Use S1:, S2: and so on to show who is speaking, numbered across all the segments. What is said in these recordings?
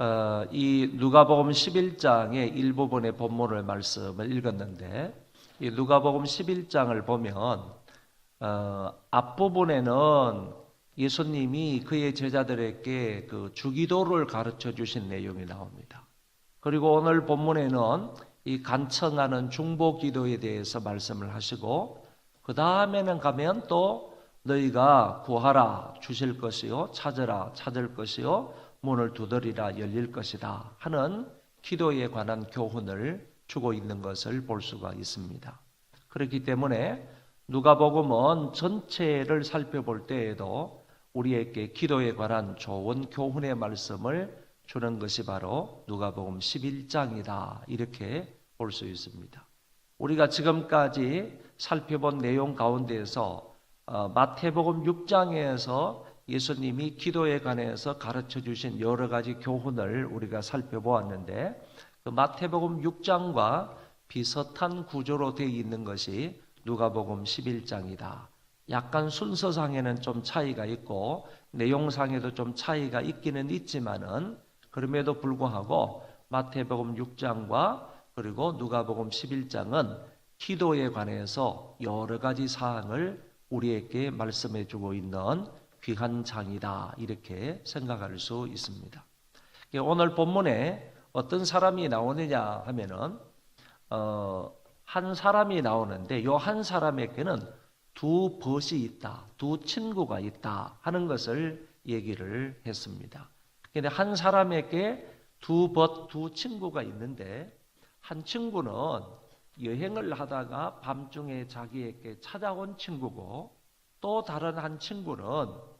S1: 어, 이 누가복음 11장의 일부분의 본문을 말씀을 읽었는데 이 누가복음 11장을 보면 어, 앞부분에는 예수님이 그의 제자들에게 그 주기도를 가르쳐 주신 내용이 나옵니다. 그리고 오늘 본문에는 이 간청하는 중보 기도에 대해서 말씀을 하시고 그 다음에는 가면 또 너희가 구하라 주실 것이요 찾으라 찾을 것이요 문을 두드리라 열릴 것이다 하는 기도에 관한 교훈을 주고 있는 것을 볼 수가 있습니다. 그렇기 때문에 누가복음은 전체를 살펴볼 때에도 우리에게 기도에 관한 좋은 교훈의 말씀을 주는 것이 바로 누가복음 11장이다. 이렇게 볼 수 있습니다. 우리가 지금까지 살펴본 내용 가운데에서 어, 마태복음 6장에서 예수님이 기도에 관해서 가르쳐 주신 여러 가지 교훈을 우리가 살펴보았는데 그 마태복음 6장과 비슷한 구조로 되어 있는 것이 누가복음 11장이다. 약간 순서상에는 좀 차이가 있고 내용상에도 좀 차이가 있기는 있지만은 그럼에도 불구하고 마태복음 6장과 그리고 누가복음 11장은 기도에 관해서 여러 가지 사항을 우리에게 말씀해 주고 있는 귀한 장이다. 이렇게 생각할 수 있습니다. 오늘 본문에 어떤 사람이 나오느냐 하면은 어, 한 사람이 나오는데 요 한 사람에게는 두 벗이 있다, 두 친구가 있다 하는 것을 얘기를 했습니다. 근데 한 사람에게 두 벗, 두 친구가 있는데 한 친구는 여행을 하다가 밤중에 자기에게 찾아온 친구고 또 다른 한 친구는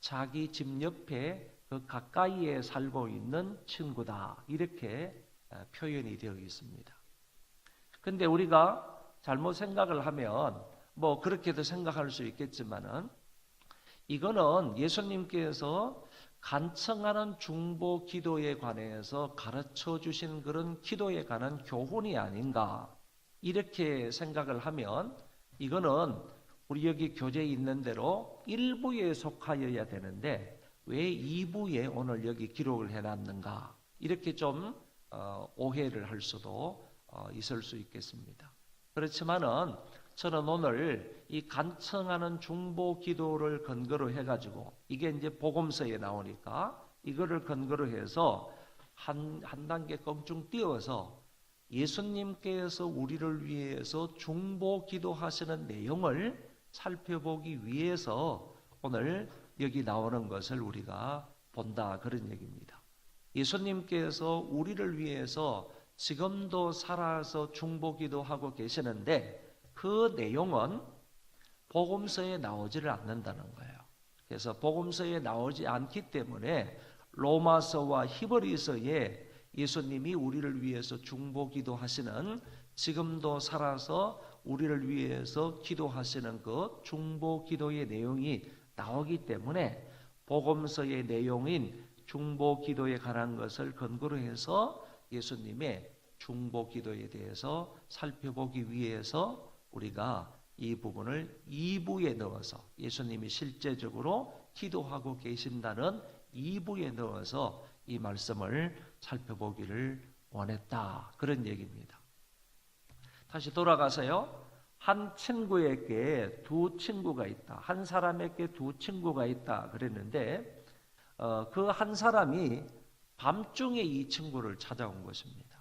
S1: 자기 집 옆에 그 가까이에 살고 있는 친구다. 이렇게 어, 표현이 되어 있습니다. 근데 우리가 잘못 생각을 하면 뭐 그렇게도 생각할 수 있겠지만은 이거는 예수님께서 간청하는 중보 기도에 관해서 가르쳐 주신 그런 기도에 관한 교훈이 아닌가 이렇게 생각을 하면 이거는 우리 여기 교재에 있는 대로 일부에 속하여야 되는데 왜 2부에 오늘 여기 기록을 해놨는가 이렇게 좀 어, 오해를 할 수도 어, 있을 수 있겠습니다. 그렇지만은 저는 오늘 이 간청하는 중보 기도를 근거로 해가지고 이게 이제 복음서에 나오니까 이거를 근거로 해서 한, 한 단계 껑충 띄워서 예수님께서 우리를 위해서 중보 기도하시는 내용을 살펴보기 위해서 오늘 여기 나오는 것을 우리가 본다 그런 얘기입니다. 예수님께서 우리를 위해서 지금도 살아서 중보 기도 하고 계시는데 그 내용은 복음서에 나오지를 않는다는 거예요. 그래서 복음서에 나오지 않기 때문에 로마서와 히브리서에 예수님이 우리를 위해서 중보 기도 하시는 지금도 살아서 우리를 위해서 기도하시는 그 중보 기도의 내용이 나오기 때문에 복음서의 내용인 중보 기도에 관한 것을 근거로 해서 예수님의 중보 기도에 대해서 살펴보기 위해서 우리가 이 부분을 2부에 넣어서 예수님이 실제적으로 기도하고 계신다는 2부에 넣어서 이 말씀을 살펴보기를 원했다. 그런 얘기입니다. 다시 돌아가서요. 한 친구에게 두 친구가 있다. 한 사람에게 두 친구가 있다. 그랬는데 어, 그 한 사람이 밤중에 이 친구를 찾아온 것입니다.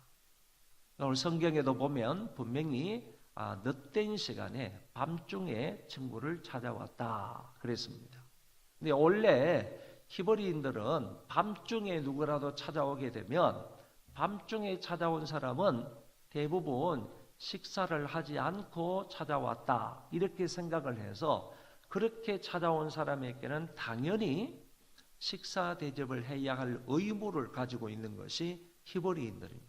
S1: 오늘 성경에도 보면 분명히 아, 늦된 시간에 밤중에 친구를 찾아왔다. 그랬습니다. 근데 원래 히브리인들은 밤중에 누구라도 찾아오게 되면 밤중에 찾아온 사람은 대부분 식사를 하지 않고 찾아왔다. 이렇게 생각을 해서 그렇게 찾아온 사람에게는 당연히 식사 대접을 해야 할 의무를 가지고 있는 것이 히브리인들입니다.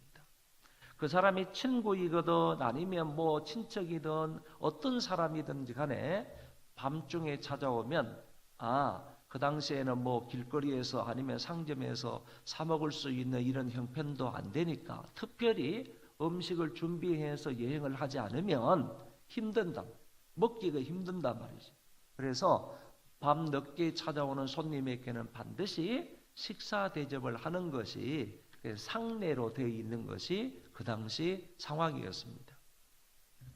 S1: 그 사람이 친구이거든 아니면 뭐 친척이든 어떤 사람이든지 간에 밤중에 찾아오면 아, 그 당시에는 뭐 길거리에서 아니면 상점에서 사 먹을 수 있는 이런 형편도 안 되니까 특별히 음식을 준비해서 여행을 하지 않으면 힘든다. 먹기가 힘든단 말이지. 그래서 밤 늦게 찾아오는 손님에게는 반드시 식사 대접을 하는 것이 상례로 되어 있는 것이 그 당시 상황이었습니다.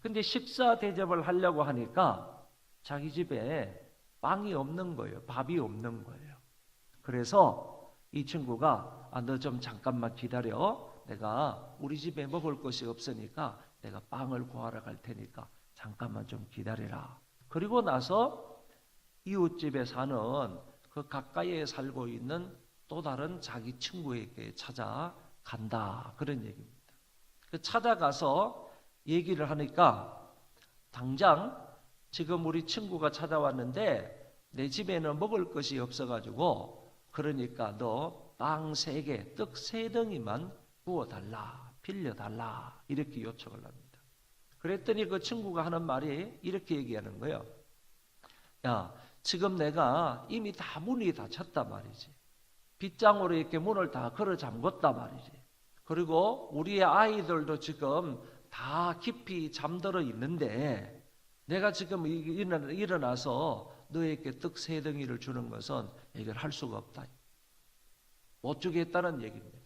S1: 근데 식사 대접을 하려고 하니까 자기 집에 빵이 없는 거예요. 밥이 없는 거예요. 그래서 이 친구가 아, 너 좀 잠깐만 기다려. 내가 우리 집에 먹을 것이 없으니까 내가 빵을 구하러 갈 테니까 잠깐만 좀 기다리라. 그리고 나서 이웃집에 사는 그 가까이에 살고 있는 또 다른 자기 친구에게 찾아간다. 그런 얘기입니다. 그 찾아가서 얘기를 하니까 당장 지금 우리 친구가 찾아왔는데 내 집에는 먹을 것이 없어가지고 그러니까 너 빵 세 개, 떡 세 덩이만 구워달라, 빌려달라 이렇게 요청을 합니다. 그랬더니 그 친구가 하는 말이 이렇게 얘기하는 거예요. 야, 지금 내가 이미 다 문이 닫혔다 말이지. 빗장으로 이렇게 문을 다 걸어 잠궜다 말이지. 그리고 우리의 아이들도 지금 다 깊이 잠들어 있는데 내가 지금 일어나- 일어나서 너에게 떡 세 덩이를 주는 것은 해결할 수가 없다. 못 주겠다는 얘기입니다.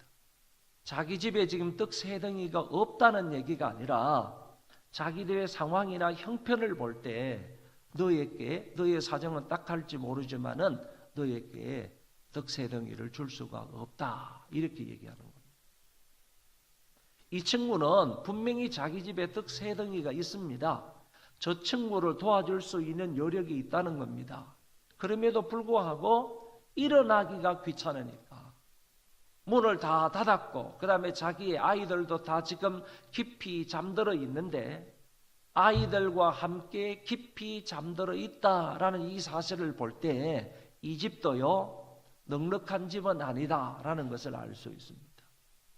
S1: 자기 집에 지금 떡 세 덩이가 없다는 얘기가 아니라 자기들의 상황이나 형편을 볼 때 너에게 너의 사정은 딱할지 모르지만은 너에게 떡 세 덩이를 줄 수가 없다. 이렇게 얘기하는 겁니다. 이 친구는 분명히 자기 집에 떡 세 덩이가 있습니다. 저 친구를 도와줄 수 있는 여력이 있다는 겁니다. 그럼에도 불구하고 일어나기가 귀찮으니까 문을 다 닫았고 그 다음에 자기의 아이들도 다 지금 깊이 잠들어 있는데 아이들과 함께 깊이 잠들어 있다라는 이 사실을 볼 때 이 집도요 넉넉한 집은 아니다라는 것을 알 수 있습니다.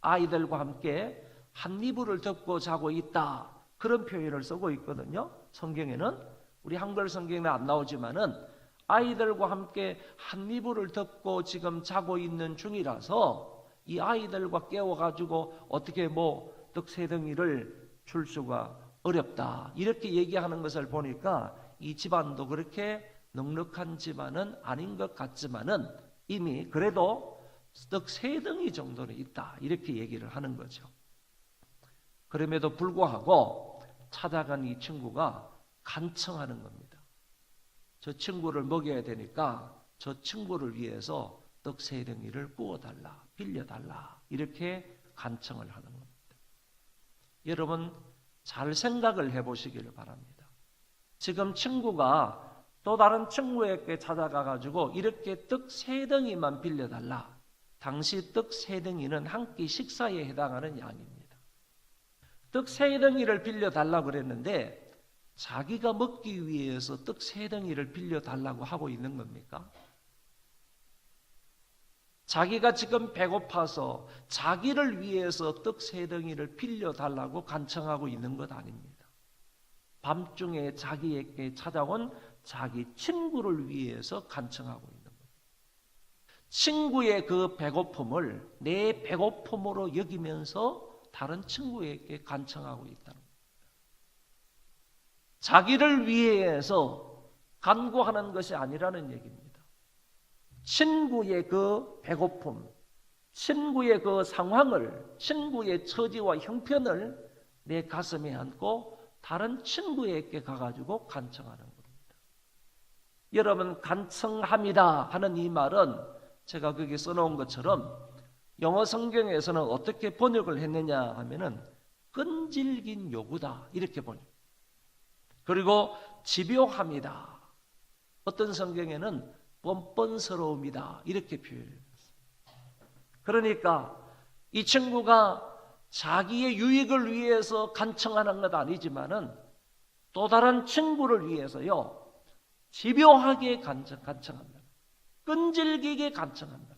S1: 아이들과 함께 한 이불을 덮고 자고 있다 그런 표현을 쓰고 있거든요. 성경에는 우리 한글 성경에 안 나오지만은 아이들과 함께 한 이불을 덮고 지금 자고 있는 중이라서 이 아이들과 깨워 가지고 어떻게 뭐 떡세 덩이를 줄 수가 어렵다. 이렇게 얘기하는 것을 보니까 이 집안도 그렇게 넉넉한 집안은 아닌 것 같지만은 이미 그래도 떡세 덩이 정도는 있다. 이렇게 얘기를 하는 거죠. 그럼에도 불구하고 찾아간 이 친구가 간청하는 겁니다. 저 친구를 먹여야 되니까 저 친구를 위해서 떡세 덩이를 구워달라, 빌려달라 이렇게 간청을 하는 겁니다. 여러분 잘 생각을 해보시기를 바랍니다. 지금 친구가 또 다른 친구에게 찾아가 가지고 이렇게 떡 세 덩이만 빌려달라. 당시 떡 세 덩이는 한 끼 식사에 해당하는 양입니다. 떡 세 덩이를 빌려달라 그랬는데 자기가 먹기 위해서 떡 세 덩이를 빌려달라고 하고 있는 겁니까? 자기가 지금 배고파서 자기를 위해서 떡 세 덩이를 빌려달라고 간청하고 있는 것 아닙니다. 밤중에 자기에게 찾아온 자기 친구를 위해서 간청하고 있는 겁니다. 친구의 그 배고픔을 내 배고픔으로 여기면서 다른 친구에게 간청하고 있다는 겁니다. 자기를 위해서 간구하는 것이 아니라는 얘기입니다. 친구의 그 배고픔, 친구의 그 상황을, 친구의 처지와 형편을 내 가슴에 안고 다른 친구에게 가가지고 간청하는 겁니다. 여러분, 간청합니다 하는 이 말은 제가 거기 써놓은 것처럼 영어 성경에서는 어떻게 번역을 했느냐 하면은 끈질긴 요구다. 이렇게 번역. 그리고 집요합니다. 어떤 성경에는 뻔뻔스러움이다. 이렇게 표현했습니다. 그러니까 이 친구가 자기의 유익을 위해서 간청하는 것 아니지만은 또 다른 친구를 위해서요. 집요하게 간청, 간청한다. 끈질기게 간청한다.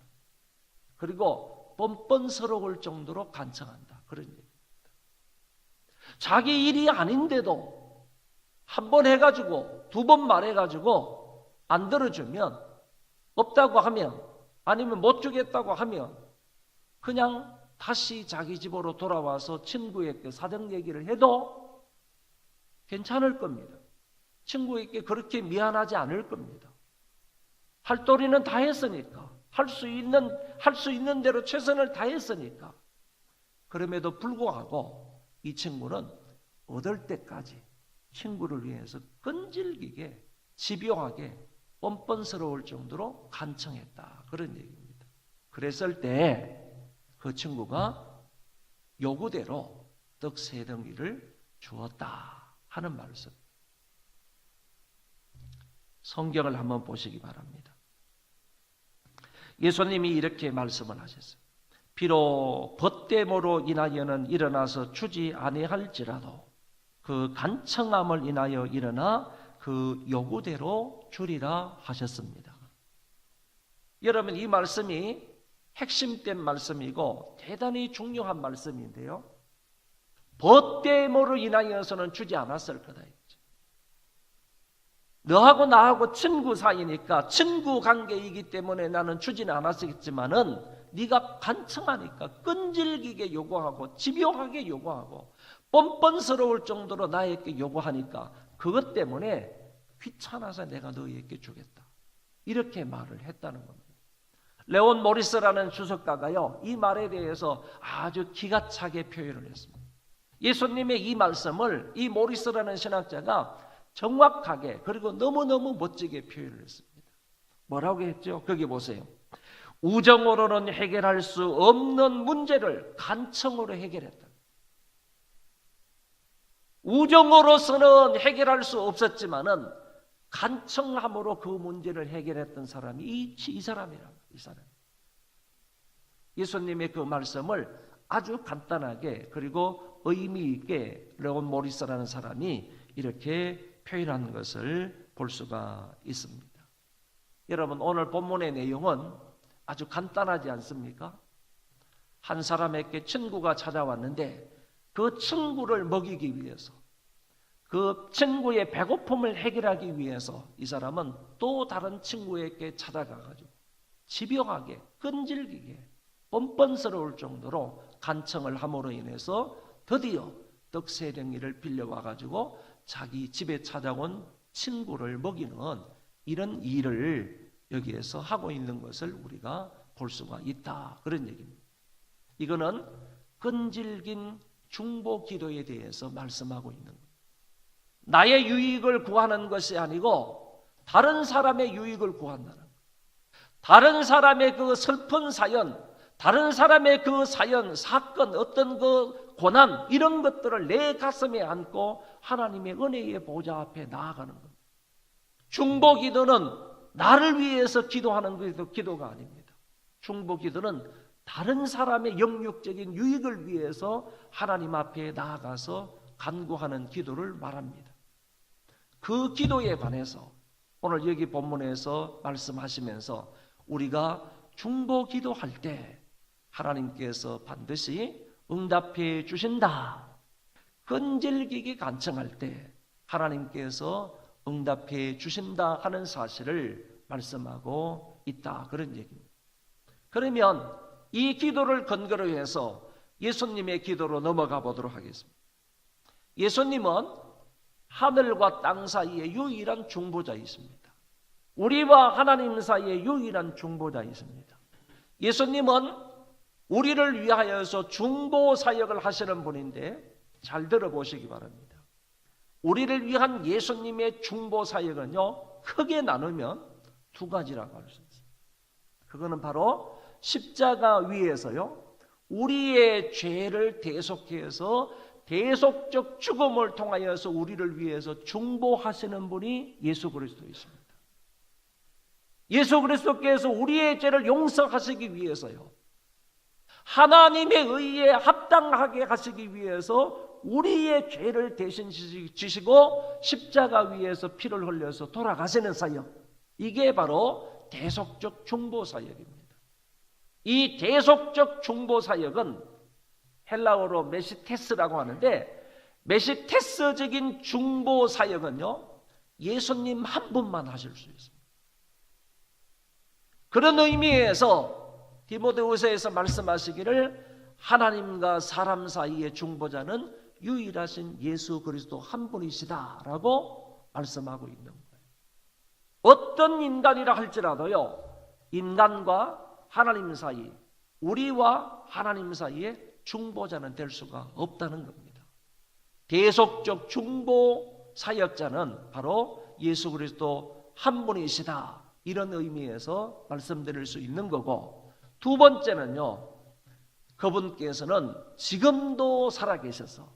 S1: 그리고 뻔뻔스러울 정도로 간청한다. 그런 얘기입니다. 자기 일이 아닌데도 한 번 해가지고 두 번 말해가지고 안 들어주면 없다고 하면 아니면 못 주겠다고 하면 그냥 다시 자기 집으로 돌아와서 친구에게 사정 얘기를 해도 괜찮을 겁니다. 친구에게 그렇게 미안하지 않을 겁니다. 할 도리는 다 했으니까 할 수 있는 할 수 있는 대로 최선을 다 했으니까. 그럼에도 불구하고 이 친구는 얻을 때까지 친구를 위해서 끈질기게 집요하게 뻔뻔스러울 정도로 간청했다. 그런 얘기입니다. 그랬을 때 그 친구가 요구대로 떡 세 덩이를 주었다 하는 말씀. 성경을 한번 보시기 바랍니다. 예수님이 이렇게 말씀을 하셨어요. 비록 벗됨으로 인하여는 일어나서 주지 아니할지라도 그 간청함을 인하여 일어나 그 요구대로 주리라 하셨습니다. 여러분 이 말씀이 핵심된 말씀이고 대단히 중요한 말씀인데요. 벗됨으로 인하여서는 주지 않았을 거다. 너하고 나하고 친구 사이니까 친구 관계이기 때문에 나는 주지는 않았겠지만은 네가 간청하니까 끈질기게 요구하고 집요하게 요구하고 뻔뻔스러울 정도로 나에게 요구하니까 그것 때문에 귀찮아서 내가 너에게 주겠다. 이렇게 말을 했다는 겁니다. 레온 모리스라는 주석가가요, 이 말에 대해서 아주 기가 차게 표현을 했습니다. 예수님의 이 말씀을 이 모리스라는 신학자가 정확하게 그리고 너무너무 멋지게 표현을 했습니다. 뭐라고 했죠? 거기 보세요. 우정으로는 해결할 수 없는 문제를 간청으로 해결했다. 우정으로서는 해결할 수 없었지만은 간청함으로 그 문제를 해결했던 사람이 이, 이 사람이라 이 사람. 예수님의 그 말씀을 아주 간단하게 그리고 의미 있게 레온 모리스라는 사람이 이렇게 표현한 것을 볼 수가 있습니다. 여러분 오늘 본문의 내용은 아주 간단하지 않습니까? 한 사람에게 친구가 찾아왔는데 그 친구를 먹이기 위해서 그 친구의 배고픔을 해결하기 위해서 이 사람은 또 다른 친구에게 찾아가 가지고 집요하게 끈질기게 뻔뻔스러울 정도로 간청을 함으로 인해서 드디어 떡세 덩이를 빌려와 가지고 자기 집에 찾아온 친구를 먹이는 이런 일을 여기에서 하고 있는 것을 우리가 볼 수가 있다. 그런 얘기입니다. 이거는 끈질긴 중보 기도에 대해서 말씀하고 있는 거예요. 나의 유익을 구하는 것이 아니고 다른 사람의 유익을 구한다는. 다른 사람의 그 슬픈 사연, 다른 사람의 그 사연, 사건, 어떤 그 고난 이런 것들을 내 가슴에 안고 하나님의 은혜의 보좌 앞에 나아가는 겁니다. 중보 기도는 나를 위해서 기도하는 기도가 아닙니다. 중보 기도는 다른 사람의 영육적인 유익을 위해서 하나님 앞에 나아가서 간구하는 기도를 말합니다. 그 기도에 관해서 오늘 여기 본문에서 말씀하시면서 우리가 중보 기도할 때 하나님께서 반드시 응답해 주신다. 끈질기게 간청할 때 하나님께서 응답해 주신다 하는 사실을 말씀하고 있다. 그런 얘기입니다. 그러면 이 기도를 근거로 해서 예수님의 기도로 넘어가 보도록 하겠습니다. 예수님은 하늘과 땅 사이에 유일한 중보자이십니다. 우리와 하나님 사이에 유일한 중보자이십니다. 예수님은 우리를 위하여서 중보 사역을 하시는 분인데 잘 들어보시기 바랍니다. 우리를 위한 예수님의 중보 사역은요, 크게 나누면 두 가지라고 할 수 있어요. 그거는 바로 십자가 위에서요, 우리의 죄를 대속해서 대속적 죽음을 통하여서 우리를 위해서 중보하시는 분이 예수 그리스도이십니다. 예수 그리스도께서 우리의 죄를 용서하시기 위해서요. 하나님의 의에 합당하게 하시기 위해서 우리의 죄를 대신 지시고 십자가 위에서 피를 흘려서 돌아가시는 사역. 이게 바로 대속적 중보 사역입니다. 이 대속적 중보 사역은 헬라어로 메시테스라고 하는데 메시테스적인 중보 사역은요. 예수님 한 분만 하실 수 있습니다. 그런 의미에서 디모데후서에서 말씀하시기를 하나님과 사람 사이의 중보자는 유일하신 예수 그리스도 한 분이시다라고 말씀하고 있는 거예요. 어떤 인간이라 할지라도요. 인간과 하나님 사이, 우리와 하나님 사이에 중보자는 될 수가 없다는 겁니다. 계속적 중보 사역자는 바로 예수 그리스도 한 분이시다. 이런 의미에서 말씀드릴 수 있는 거고 두 번째는요. 그분께서는 지금도 살아계셔서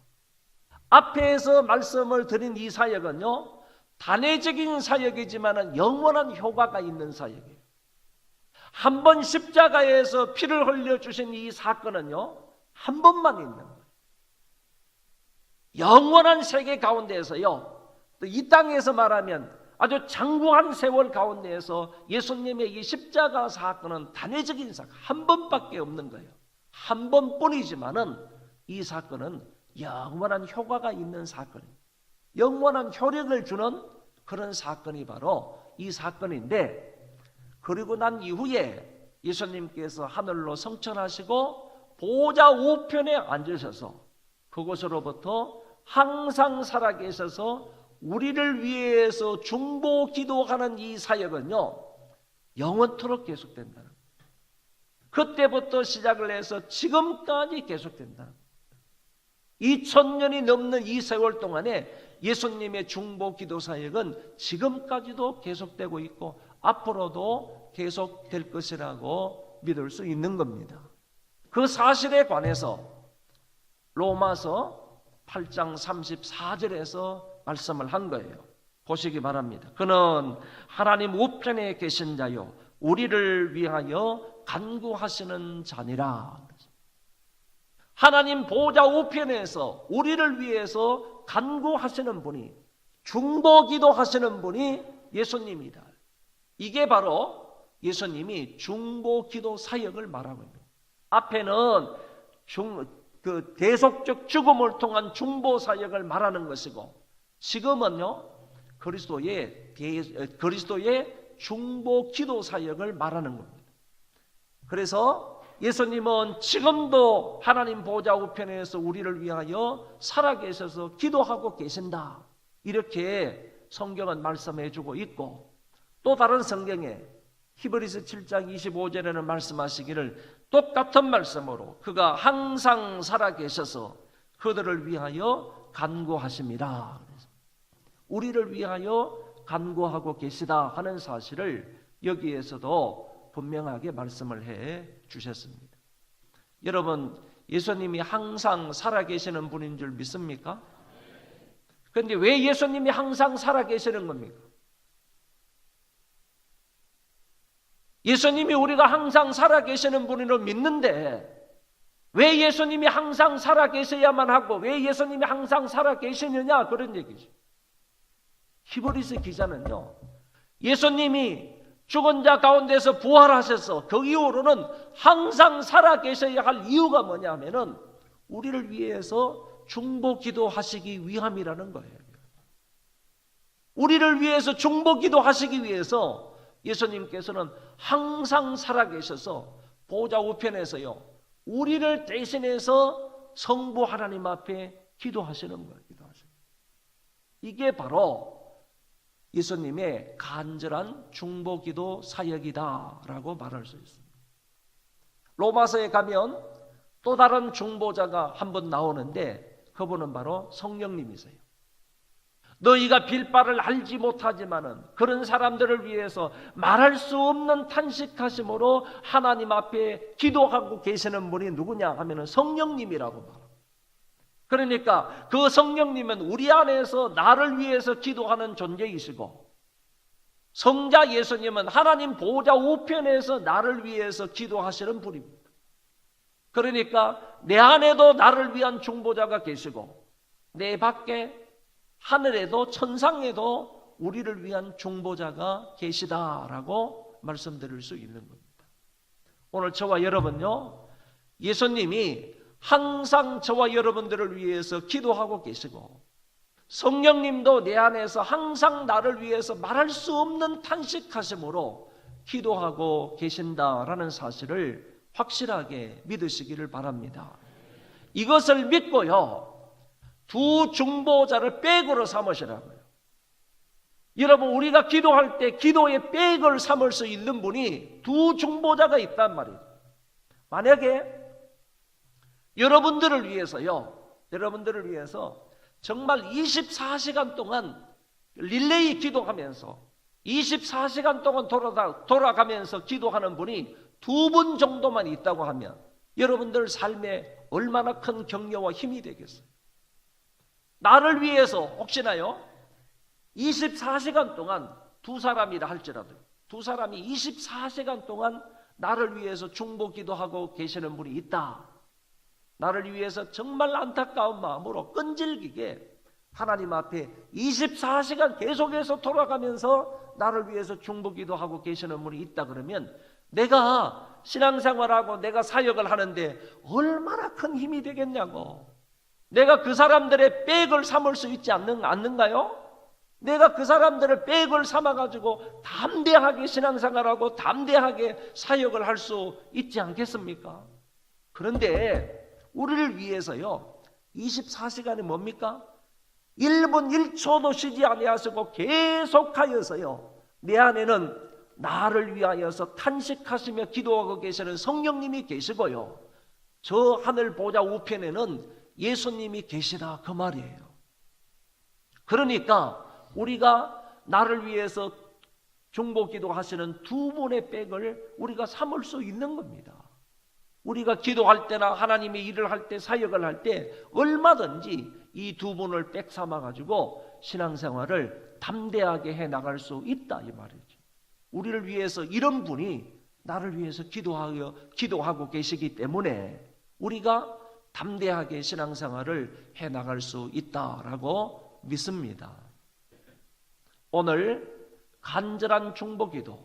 S1: 앞에서 말씀을 드린 이 사역은요. 단회적인 사역이지만 영원한 효과가 있는 사역이에요. 한 번 십자가에서 피를 흘려주신 이 사건은요. 한 번만 있는 거예요. 영원한 세계 가운데에서요. 또 이 땅에서 말하면 아주 장구한 세월 가운데에서 예수님의 이 십자가 사건은 단회적인 사건 한 번밖에 없는 거예요. 한 번뿐이지만은 이 사건은 영원한 효과가 있는 사건입니다. 영원한 효력을 주는 그런 사건이 바로 이 사건인데 그리고 난 이후에 예수님께서 하늘로 성천하시고 보좌 우편에 앉으셔서 그곳으로부터 항상 살아계셔서 우리를 위해서 중보 기도하는 이 사역은요 영원토록 계속된다는. 그때부터 시작을 해서 지금까지 계속된다는 거예요. 2000년이 넘는 이 세월 동안에 예수님의 중보 기도 사역은 지금까지도 계속되고 있고 앞으로도 계속될 것이라고 믿을 수 있는 겁니다. 그 사실에 관해서 로마서 8장 34절에서 말씀을 한 거예요. 보시기 바랍니다. 그는 하나님 우편에 계신 자요 우리를 위하여 간구하시는 자니라. 하나님 보좌 우편에서 우리를 위해서 간구하시는 분이 중보기도 하시는 분이 예수님이다. 이게 바로 예수님이 중보기도 사역을 말하고 있는. 앞에는 중, 그 대속적 죽음을 통한 중보 사역을 말하는 것이고 지금은요 그리스도의 대, 그리스도의 중보 기도 사역을 말하는 겁니다. 그래서 예수님은 지금도 하나님 보좌 우편에서 우리를 위하여 살아계셔서 기도하고 계신다. 이렇게 성경은 말씀해 주고 있고 또 다른 성경에 히브리서 7장 25절에는 말씀하시기를 똑같은 말씀으로 그가 항상 살아계셔서 그들을 위하여 간구하십니다. 우리를 위하여 간구하고 계시다 하는 사실을 여기에서도 분명하게 말씀을 해 주셨습니다. 여러분, 예수님이 항상 살아계시는 분인 줄 믿습니까? 그런데 왜 예수님이 항상 살아계시는 겁니까? 예수님이 우리가 항상 살아계시는 분으로 믿는데 왜 예수님이 항상 살아계셔야만 하고 왜 예수님이 항상 살아계시느냐 그런 얘기죠. 히브리스 기자는요. 예수님이 죽은 자 가운데서 부활하셔서 그 이후로는 항상 살아계셔야 할 이유가 뭐냐면은 우리를 위해서 중보 기도하시기 위함이라는 거예요. 우리를 위해서 중보 기도하시기 위해서 예수님께서는 항상 살아계셔서 보좌 우편에서요. 우리를 대신해서 성부 하나님 앞에 기도하시는 거예요. 기도하시는. 이게 바로 예수님의 간절한 중보기도 사역이다라고 말할 수 있습니다. 로마서에 가면 또 다른 중보자가 한 번 나오는데 그분은 바로 성령님이세요. 너희가 빌바를 알지 못하지만은 그런 사람들을 위해서 말할 수 없는 탄식하심으로 하나님 앞에 기도하고 계시는 분이 누구냐 하면은 성령님이라고 말합니다. 그러니까 그 성령님은 우리 안에서 나를 위해서 기도하는 존재이시고 성자 예수님은 하나님 보좌 우편에서 나를 위해서 기도하시는 분입니다. 그러니까 내 안에도 나를 위한 중보자가 계시고 내 밖에 하늘에도 천상에도 우리를 위한 중보자가 계시다라고 말씀드릴 수 있는 겁니다. 오늘 저와 여러분요 예수님이 항상 저와 여러분들을 위해서 기도하고 계시고 성령님도 내 안에서 항상 나를 위해서 말할 수 없는 탄식하심으로 기도하고 계신다라는 사실을 확실하게 믿으시기를 바랍니다. 이것을 믿고요. 두 중보자를 백으로 삼으시라고요. 여러분 우리가 기도할 때 기도의 백을 삼을 수 있는 분이 두 중보자가 있단 말이에요. 만약에 여러분들을 위해서요. 여러분들을 위해서 정말 24시간 동안 릴레이 기도하면서 24시간 동안 돌아다, 돌아가면서 기도하는 분이 두 분 정도만 있다고 하면 여러분들 삶에 얼마나 큰 격려와 힘이 되겠어요. 나를 위해서 혹시나요? 24시간 동안 두 사람이라 할지라도 두 사람이 24시간 동안 나를 위해서 중보 기도하고 계시는 분이 있다. 나를 위해서 정말 안타까운 마음으로 끈질기게 하나님 앞에 24시간 계속해서 돌아가면서 나를 위해서 중보 기도하고 계시는 분이 있다 그러면 내가 신앙생활하고 내가 사역을 하는데 얼마나 큰 힘이 되겠냐고. 내가 그 사람들의 백을 삼을 수 있지 않는, 않는가요? 내가 그 사람들을 백을 삼아가지고 담대하게 신앙생활하고 담대하게 사역을 할 수 있지 않겠습니까? 그런데 우리를 위해서요, 24시간이 뭡니까? 1분 1초도 쉬지 아니하시고 계속하여서요, 내 안에는 나를 위하여서 탄식하시며 기도하고 계시는 성령님이 계시고요, 저 하늘 보좌 우편에는 예수님이 계시다 그 말이에요. 그러니까 우리가 나를 위해서 중보 기도 하시는 두 분의 백을 우리가 삼을 수 있는 겁니다. 우리가 기도할 때나 하나님의 일을 할 때 사역을 할 때 얼마든지 이 두 분을 백 삼아 가지고 신앙생활을 담대하게 해 나갈 수 있다 이 말이죠. 우리를 위해서 이런 분이 나를 위해서 기도하여 기도하고 계시기 때문에 우리가 담대하게 신앙생활을 해 나갈 수 있다라고 믿습니다. 오늘 간절한 중보기도,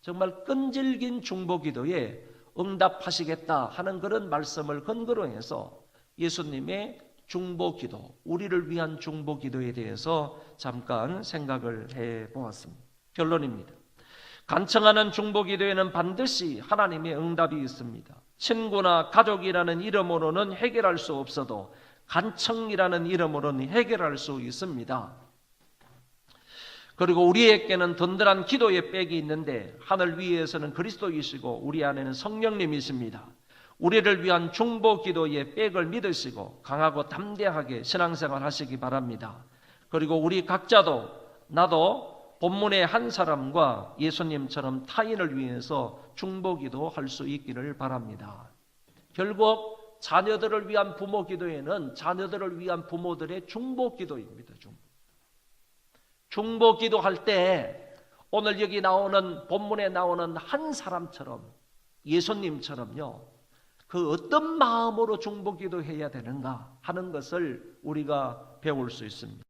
S1: 정말 끈질긴 중보기도에 응답하시겠다 하는 그런 말씀을 근거로 해서 예수님의 중보기도, 우리를 위한 중보기도에 대해서 잠깐 생각을 해 보았습니다. 결론입니다. 간청하는 중보기도에는 반드시 하나님의 응답이 있습니다. 친구나 가족이라는 이름으로는 해결할 수 없어도 간청이라는 이름으로는 해결할 수 있습니다. 그리고 우리에게는 든든한 기도의 백이 있는데 하늘 위에서는 그리스도이시고 우리 안에는 성령님이십니다. 우리를 위한 중보 기도의 백을 믿으시고 강하고 담대하게 신앙생활 하시기 바랍니다. 그리고 우리 각자도 나도 본문의 한 사람과 예수님처럼 타인을 위해서 중보 기도 할 수 있기를 바랍니다. 결국 자녀들을 위한 부모 기도에는 자녀들을 위한 부모들의 중보 기도입니다. 중보. 중보 기도할 때 오늘 여기 나오는 본문에 나오는 한 사람처럼 예수님처럼요. 그 어떤 마음으로 중보 기도해야 되는가 하는 것을 우리가 배울 수 있습니다.